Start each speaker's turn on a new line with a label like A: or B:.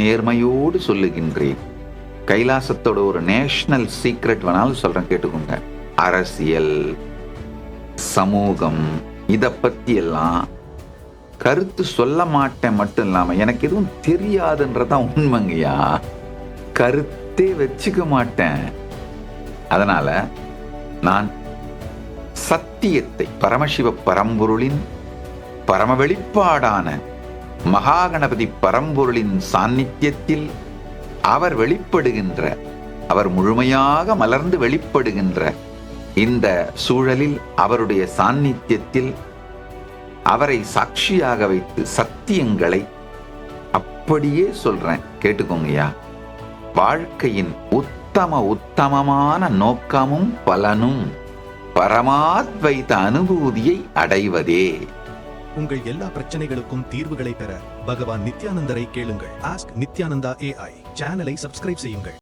A: நேர்மையோடு சொல்லுகின்றேன். கைலாசத்தோட ஒரு national secret வேணாலும் சொல்றேன் கேட்டுக்கோங்க. அரசியல் சமூகம் இத பத்தி எல்லாம் கருத்து சொல்ல மாட்டேன் மட்டும் இல்லாம எனக்கு எதுவும் தெரியாதுன்றதான் உண்மைங்கய்யா? கருத்தே வச்சுக்க மாட்டேன். அதனால நான் சத்தியத்தை பரமசிவ பரம்பொருளின் பரம வெளிப்பாடான மகாகணபதி பரம்பொருளின் சாநித்தியத்தில் அவர் வெளிப்படுகின்ற அவர் முழுமையாக மலர்ந்து வெளிப்படுகின்ற இந்த சூழலில் அவருடைய சாநித்தியத்தில் அவரை சாட்சியாக வைத்து சத்தியங்களை அப்படியே சொல்றேன். கேட்டுக்கோங்கய்யா. வாழ்க்கையின் உத்தம உத்தமமான நோக்கமும் பலனும் பரமாத்வைத அனுபூதியை அடைவதே.
B: உங்கள் எல்லா பிரச்சனைகளுக்கும் தீர்வுகளை பெற பகவான் நித்யானந்தரை கேளுங்கள். ஆஸ்க் நித்யானந்தா ஏஐ சேனலை சப்ஸ்கிரைப் செய்யுங்கள்.